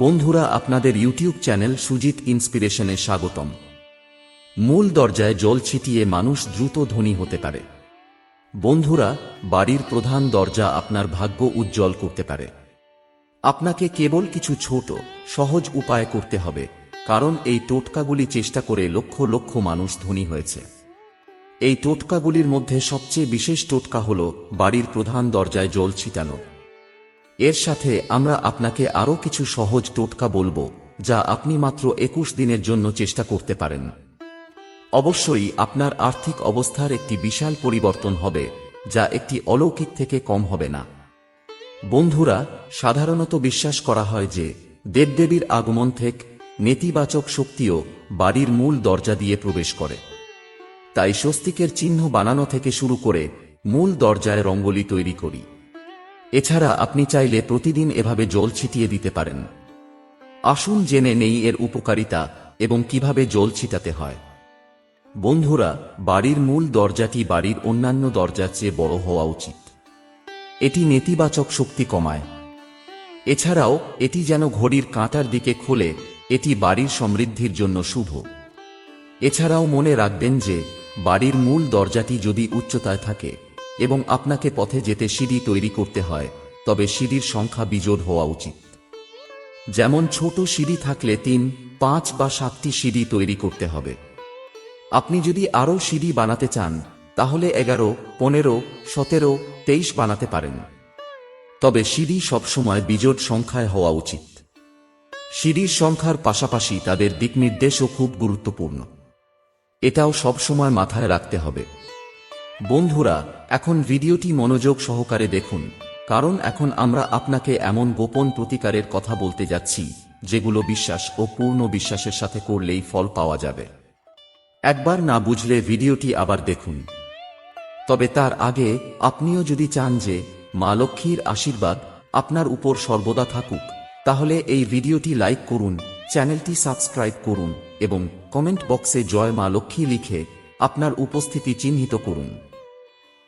বন্ধুরা, আপনাদের YouTube channel Sujit ইন্সপিরেশনে স্বাগতম। মূল দরজায় জল ছিটিয়ে মানুষ দ্রুত ধনী হতে পারে। বন্ধুরা, বাড়ির প্রধান দরজা আপনার ভাগ্য উজ্জ্বল করতে পারে। আপনাকে কেবল কিছু ছোট, সহজ উপায় করতে হবে, কারণ এই টোটকাগুলি চেষ্টা করে লক্ষ লক্ষ মানুষ ধনী হয়েছে। এই টোটকাগুলির মধ্যে সবচেয়ে বিশেষ টোটকা হল বাড়ির প্রধান দরজায় জল ছিটানো। এর সাথে আমরা আপনাকে আরও কিছু সহজ টোটকা বলব, যা আপনি মাত্র একুশ দিনের জন্য চেষ্টা করতে পারেন। অবশ্যই আপনার আর্থিক অবস্থার একটি বিশাল পরিবর্তন হবে, যা একটি অলৌকিক থেকে কম হবে না। বন্ধুরা, সাধারণত বিশ্বাস করা হয় যে দেবদেবীর আগমন থেকে নেতিবাচক শক্তিও বাড়ির মূল দরজা দিয়ে প্রবেশ করে। তাই স্বস্তিকের চিহ্ন বানানো থেকে শুরু করে মূল দরজায় রঙ্গোলি তৈরি করি। এছাড়া আপনি চাইলে প্রতিদিন এভাবে জল ছিটিয়ে দিতে পারেন। আসুন জেনে নেই এর উপকারিতা এবং কীভাবে জল ছিটাতে হয়। বন্ধুরা, বাড়ির মূল দরজাটি বাড়ির অন্যান্য দরজার চেয়ে বড় হওয়া উচিত। এটি নেতিবাচক শক্তি কমায়। এছাড়াও, এটি যেন ঘড়ির কাঁটার দিকে খোলে, এটি বাড়ির সমৃদ্ধির জন্য শুভ। এছাড়াও মনে রাখবেন যে, বাড়ির মূল দরজাটি যদি উচ্চতায় থাকে এবং আপনাকে পথে যেতে সিঁড়ি তৈরি করতে হয়, তবে সিঁড়ির সংখ্যা বিজোড় হওয়া উচিত। যেমন ছোট সিঁড়ি থাকলে তিন, পাঁচ বা সাতটি সিঁড়ি তৈরি করতে হবে। আপনি যদি আরও সিঁড়ি বানাতে চান, তাহলে এগারো, পনেরো, সতেরো, তেইশ বানাতে পারেন। তবে সিঁড়ি সবসময় বিজোট সংখ্যায় হওয়া উচিত। সিঁড়ির সংখ্যার পাশাপাশি তাদের দিকনির্দেশও খুব গুরুত্বপূর্ণ। এটাও সবসময় মাথায় রাখতে হবে। বন্ধুরা, এখন ভিডিওটি মনোযোগ সহকারে দেখুন, কারণ এখন আমরা আপনাকে এমন গোপন প্রতিকারের কথা বলতে যাচ্ছি, যেগুলো বিশ্বাস ও পূর্ণ বিশ্বাসের সাথে করলেই ফল পাওয়া যাবে। একবার না বুঝলে ভিডিওটি আবার দেখুন। তবে তার আগে আপনিও যদি চান যে, মা লক্ষ্মীর আশীর্বাদ আপনার উপর সর্বদা থাকুক, তাহলে এই ভিডিওটি লাইক করুন, চ্যানেলটি সাবস্ক্রাইব করুন এবং কমেন্ট বক্সে জয় মা লক্ষ্মী লিখে আপনার উপস্থিতি চিহ্নিত করুন।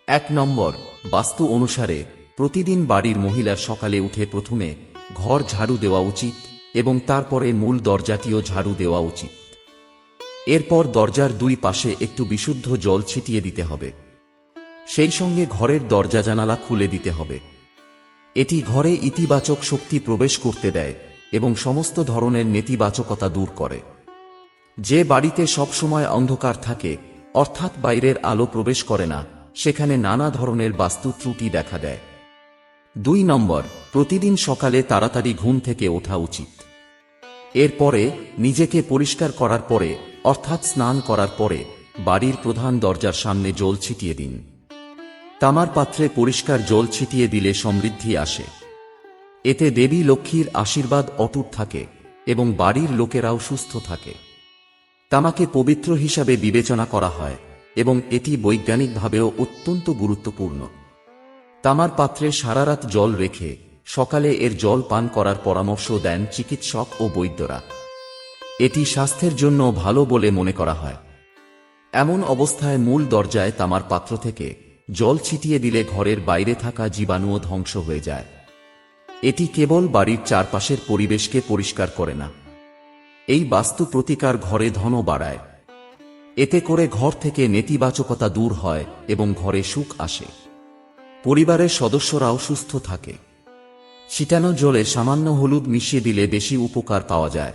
এক নম্বর, বাস্তু অনুসারে প্রতিদিন বাড়ির মহিলার সকালে উঠে প্রথমে ঘর ঝাড়ু দেওয়া উচিত এবং তারপরে মূল দরজাটিও ঝাড়ু দেওয়া উচিত। এরপর দরজার দুই পাশে একটু বিশুদ্ধ জল ছিটিয়ে দিতে হবে। সেই সঙ্গে ঘরের দরজা জানালা খুলে দিতে হবে। এটি ঘরে ইতিবাচক শক্তি প্রবেশ করতে দেয় এবং সমস্ত ধরনের নেতিবাচকতা দূর করে। যে বাড়িতে সবসময় অন্ধকার থাকে অর্থাৎ বাইরের আলো প্রবেশ করে না, সেখানে নানা ধরনের বাস্তু ত্রুটি দেখা দেয়। দুই নম্বর, প্রতিদিন সকালে তাড়াতাড়ি ঘুম থেকে ওঠা উচিত। এরপরে নিজেকে পরিষ্কার করার পরে, অর্থাৎ স্নান করার পরে, বাড়ির প্রধান দরজার সামনে জল ছিটিয়ে দিন। তামার পাত্রে পরিষ্কার জল ছিটিয়ে দিলে সমৃদ্ধি আসে। এতে দেবী লক্ষ্মীর আশীর্বাদ অটুট থাকে এবং বাড়ির লোকেরাও সুস্থ থাকে। তামাকে পবিত্র হিসাবে বিবেচনা করা হয়, এবং এটি বৈজ্ঞানিকভাবেও অত্যন্ত গুরুত্বপূর্ণ। তামার পাত্রে সারারাত জল রেখে, সকালে এর জল পান করার পরামর্শ দেন চিকিৎসক ও বৈদ্যরা। এটি স্বাস্থ্যের জন্য ভালো বলে মনে করা হয়। এমন অবস্থায় মূল দরজায় তামার পাত্র থেকে জল ছিটিয়ে দিলে ঘরের বাইরে থাকা জীবাণুও ধ্বংস হয়ে যায়। এটি কেবল বাড়ির চারপাশের পরিবেশকে পরিষ্কার করে না। এই বাস্তু প্রতিকার ঘরে ধন বাড়ায়। এতে করে ঘর থেকে নেতিবাচকতা দূর হয় এবং ঘরে সুখ আসে। পরিবারের সদস্যরাও সুস্থ থাকে। ছিটানো জলে সামান্য হলুদ মিশিয়ে দিলে বেশি উপকার পাওয়া যায়।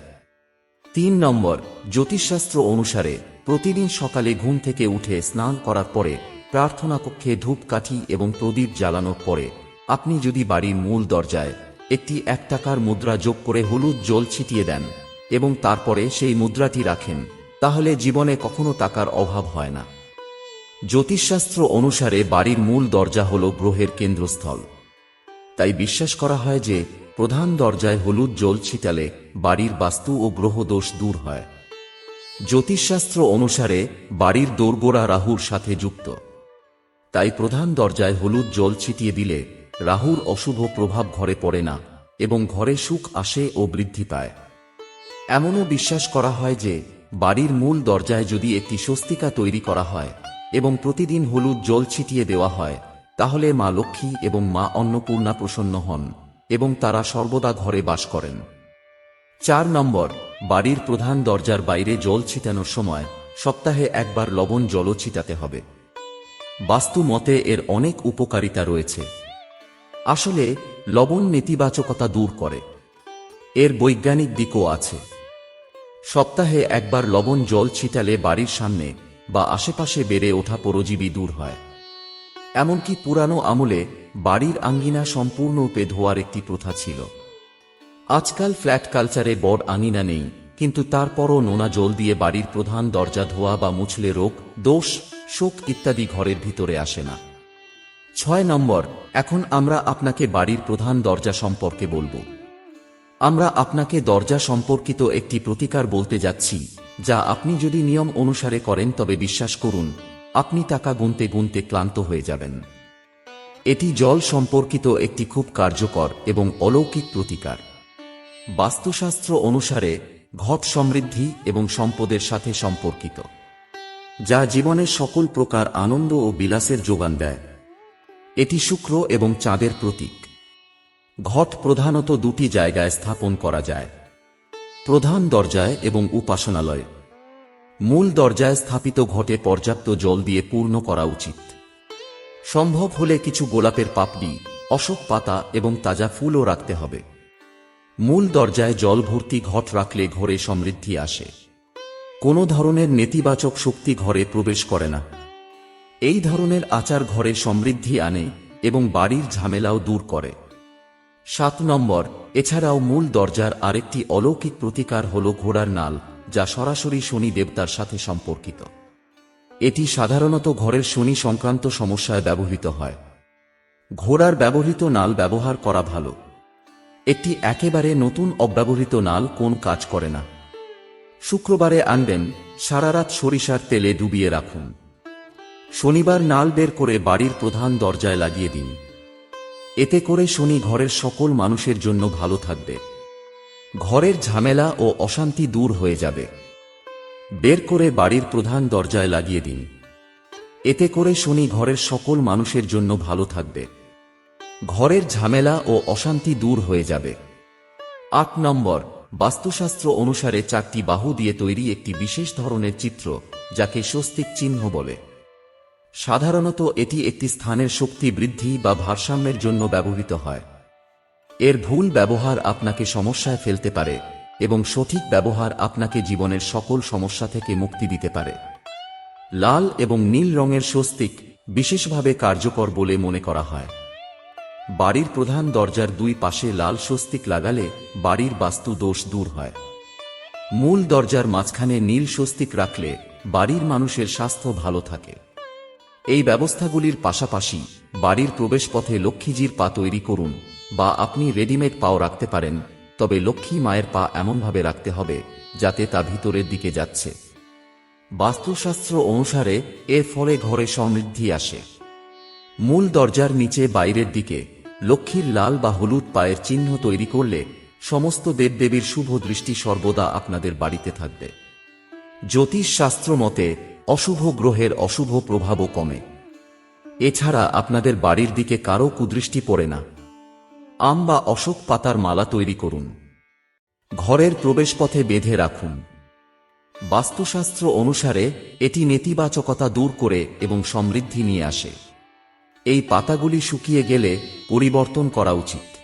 তিন নম্বর, জ্যোতিষশাস্ত্র অনুসারে প্রতিদিন সকালে ঘুম থেকে উঠে স্নান করার পরে প্রার্থনা কক্ষে ধূপকাঠি এবং প্রদীপ জ্বালানোর পরে আপনি যদি বাড়ির মূল দরজায় একটি এক টাকার মুদ্রা যোগ করে হলুদ জল ছিটিয়ে দেন এবং তারপরে সেই মুদ্রাটি রাখেন, তাহলে জীবনে কখনো টাকার অভাব হয় না। জ্যোতিষশাস্ত্র অনুসারে বাড়ির মূল দরজা হল গ্রহের কেন্দ্রস্থল। তাই বিশ্বাস করা হয় যে, প্রধান দরজায় হলুদ জল ছিটালে বাড়ির বাস্তু ও গ্রহ দোষ দূর হয়। জ্যোতিষশাস্ত্র অনুসারে বাড়ির দোরগোড়া রাহুর সাথে যুক্ত। তাই প্রধান দরজায় হলুদ জল ছিটিয়ে দিলে রাহুর অশুভ প্রভাব ঘরে পড়ে না এবং ঘরে সুখ আসে ও বৃদ্ধি পায়। এমনও বিশ্বাস করা হয় যে, বাড়ির মূল দরজায় যদি একটি স্বস্তিকা তৈরি করা হয়, এবং প্রতিদিন হলুদ জল ছিটিয়ে দেওয়া হয়, তাহলে মা লক্ষ্মী এবং মা অন্নপূর্ণা প্রসন্ন হন, এবং তারা সর্বদা ঘরে বাস করেন। চার নম্বর, বাড়ির প্রধান দরজার বাইরে জল ছিটানোর সময় সপ্তাহে একবার লবণ জলও ছিটাতে হবে। বাস্তু মতে এর অনেক উপকারিতা রয়েছে। আসলে, লবণ নেতিবাচকতা দূর করে। এর বৈজ্ঞানিক দিকও আছে। সপ্তাহে একবার লবণ জল ছিটালে বাড়ির সামনে বা আশেপাশে বেড়ে ওঠা পরজীবী দূর হয়। এমনকি পুরানো আমলে বাড়ির আঙ্গিনা সম্পূর্ণরূপে ধোয়ার একটি প্রথা ছিল। আজকাল ফ্ল্যাট কালচারে বড় আঙিনা নেই, কিন্তু তারপরও নোনা জল দিয়ে বাড়ির প্রধান দরজা ধোয়া বা মুছলে রোগ, দোষ, শোক ইত্যাদি ঘরের ভিতরে আসে না। ছয় নম্বর, এখন আমরা আপনাকে বাড়ির প্রধান দরজা সম্পর্কে বলব। আমরা আপনাকে দরজা সম্পর্কিত একটি প্রতিকার বলতে যাচ্ছি, যা আপনি যদি নিয়ম অনুসারে করেন তবে বিশ্বাস করুন, আপনি টাকা গুনতে গুনতে ক্লান্ত হয়ে যাবেন। এটি জল সম্পর্কিত একটি খুব কার্যকর এবং অলৌকিক প্রতিকার। বাস্তুশাস্ত্র অনুসারে ঘট সমৃদ্ধি এবং সম্পদের সাথে সম্পর্কিত, যা জীবনের সকল প্রকার আনন্দ ও বিলাসের যোগান দেয়। এটি শুক্র এবং চাঁদের প্রতীক। ঘট প্রধানত দুটি জায়গায় স্থাপন করা যায়। প্রধান দরজায় এবং উপাসনালয়ে। মূল দরজায় স্থাপিত ঘটে পর্যাপ্ত জল দিয়ে পূর্ণ করা উচিত। সম্ভব হলে কিছু গোলাপের পাপড়ি, অশোক পাতা এবং তাজা ফুলও রাখতে হবে। মূল দরজায় জল ভর্তি ঘট রাখলে ঘরে সমৃদ্ধি আসে। কোনো ধরনের নেতিবাচক শক্তি ঘরে প্রবেশ করে না। এই ধরনের আচার ঘরে সমৃদ্ধি আনে এবং বাড়ির ঝামেলাও দূর করে। সাত নম্বর, এছাড়াও মূল দরজার আরেকটি অলৌকিক প্রতিকার হল ঘোড়ার নাল, যা সরাসরি শনি দেবতার সাথে সম্পর্কিত। এটি সাধারণত ঘরের শনি সংক্রান্ত সমস্যায় ব্যবহৃত হয়। ঘোড়ার ব্যবহৃত নাল ব্যবহার করা ভালো। একটি একেবারে নতুন অব্যবহৃত নাল কোন কাজ করে না। শুক্রবারে আনবেন, সারারাত সরিষার তেলে ডুবিয়ে রাখুন। শনিবার নাল বের করে বাড়ির প্রধান দরজায় লাগিয়ে দিন। এতে করে শনি ঘরের সকল মানুষের জন্য ভালো থাকবে। ঘরের ঝামেলা ও অশান্তি দূর হয়ে যাবে। বের করে বাড়ির প্রধান দরজায় লাগিয়ে দিন। এতে করে শনি ঘরের সকল মানুষের জন্য ভালো থাকবে। ঘরের ঝামেলা ও অশান্তি দূর হয়ে যাবে। আট নম্বর, বাস্তুশাস্ত্র অনুসারে চারটি বাহু দিয়ে তৈরি একটি বিশেষ ধরনের চিত্র, যাকে স্বস্তিক চিহ্ন বলে। সাধারণত এটি একটি স্থানের শক্তি বৃদ্ধি বা ভারসাম্যের জন্য ব্যবহৃত হয়। এর ভুল ব্যবহার আপনাকে সমস্যায় ফেলতে পারে এবং সঠিক ব্যবহার আপনাকে জীবনের সকল সমস্যা থেকে মুক্তি দিতে পারে। লাল এবং নীল রঙের স্বস্তিক বিশেষভাবে কার্যকর বলে মনে করা হয়। বাড়ির প্রধান দরজার দুই পাশে লাল স্বস্তিক লাগালে বাড়ির বাস্তু দোষ দূর হয়। মূল দরজার মাঝখানে নীল স্বস্তিক রাখলে বাড়ির মানুষের স্বাস্থ্য ভালো থাকে। এই ব্যবস্থাগুলির পাশাপাশি বাড়ির প্রবেশপথে লক্ষ্মীজির পা তৈরি করুন বা আপনি রেডিমেড পাও রাখতে পারেন, তবে লক্ষ্মী মায়ের পা এমনভাবে রাখতে হবে যাতে তা ভিতরের দিকে যাচ্ছে। বাস্তুশাস্ত্র অনুসারে এর ফলে ঘরে সমৃদ্ধি আসে। মূল দরজার নিচে বাইরের দিকে লক্ষ্মীর লাল বা হলুদ পায়ের চিহ্ন তৈরি করলে সমস্ত দেবদেবীর শুভ দৃষ্টি সর্বদা আপনাদের বাড়িতে থাকবে। জ্যোতিষ শাস্ত্র মতে অশুভ গ্রহের অশুভ প্রভাবও কমে। এছাড়া আপনাদের বাড়ির দিকে কারও কুদৃষ্টি পড়ে না। আম বা অশোক পাতার মালা তৈরি করুন। ঘরের প্রবেশপথে বেঁধে রাখুন। বাস্তুশাস্ত্র অনুসারে, এটি নেতিবাচকতা দূর করে এবং সমৃদ্ধি নিয়ে আসে। এই পাতাগুলি শুকিয়ে গেলে পরিবর্তন করা উচিত।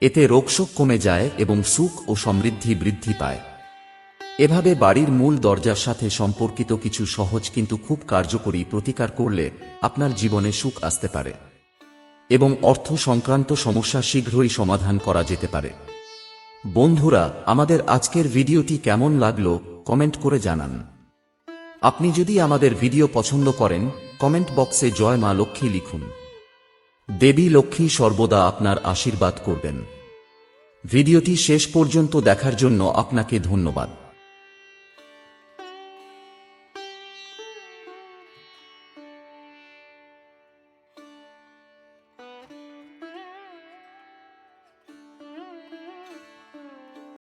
এতে রোগশোক কমে যায় এবং সুখ ও সমৃদ্ধি বৃদ্ধি পায়। এভাবে বাড়ির মূল দরজার সাথে সম্পর্কিত কিছু সহজ কিন্তু খুব কার্যকরী প্রতিকার করলে আপনার জীবনে সুখ আসতে পারে এবং অর্থ সংক্রান্ত সমস্যা শীঘ্রই সমাধান করা যেতে পারে। বন্ধুরা, আমাদের আজকের ভিডিওটি কেমন লাগল কমেন্ট করে জানান। আপনি যদি আমাদের ভিডিও পছন্দ করেন, কমেন্ট বক্সে জয় মা লক্ষ্মী লিখুন। দেবী লক্ষ্মী সর্বদা আপনার আশীর্বাদ করবেন। ভিডিওটি শেষ পর্যন্ত দেখার জন্য আপনাকে ধন্যবাদ।